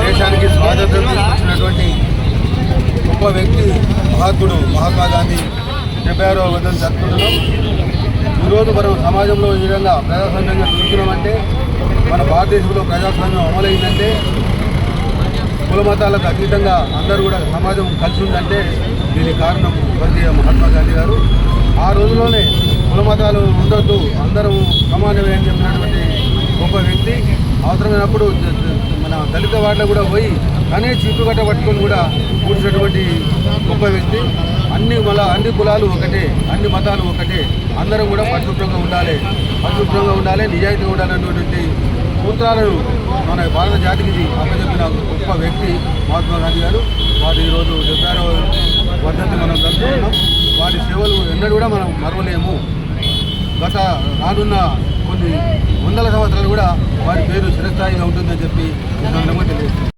దేశానికి స్వాతంత్రం తీసుకొచ్చినటువంటి గొప్ప వ్యక్తి మహాత్ముడు మహాత్మా గాంధీ డెబ్బై ఆరో వద్దలు జరుపుకుంటున్నాం ఈరోజు మనం సమాజంలో ఈ విధంగా ప్రజాస్వామ్యంగా చూస్తున్నామంటే మన భారతదేశంలో ప్రజాస్వామ్యం అమలైందంటే కుల మతాలకు అతీతంగా అందరూ కూడా సమాజం కలిసి ఉందంటే దీనికి కారణం స్వర్గీయ మహాత్మా గాంధీ గారు. కుల మతాలు ఉండొద్దు. అందరూ సమానమే అని చెప్పినటువంటి గొప్ప వ్యక్తి. అవసరమైనప్పుడు మన దళిత వాడలో కూడా పోయి తనే చీపు గట్ట పట్టుకొని కూడా కూర్చున్నటువంటి గొప్ప వ్యక్తి. అన్ని మల అన్ని కులాలు ఒకటే అన్ని మతాలు ఒకటే. అందరం కూడా పరిశుభ్రంగా ఉండాలి. పరిశుభ్రంగా ఉండాలి నిజాయితీగా ఉండాలనేటువంటి సూత్రాలను మన భారత జాతికి అప్పచెప్పిన గొప్ప వ్యక్తి మహాత్మా గాంధీ గారు. వారు ఈరోజు డెబ్బై ఆరవ వర్ధంతి మనం జరుపుకుంటున్నాం. వారి సేవలు ఎన్నడూ కూడా మనం మరవలేము. గత రానున్న కొన్ని వందల సంవత్సరాలు కూడా వారి పేరు చిరస్థాయిగా ఉంటుందని చెప్పి తెలియజేస్తుంది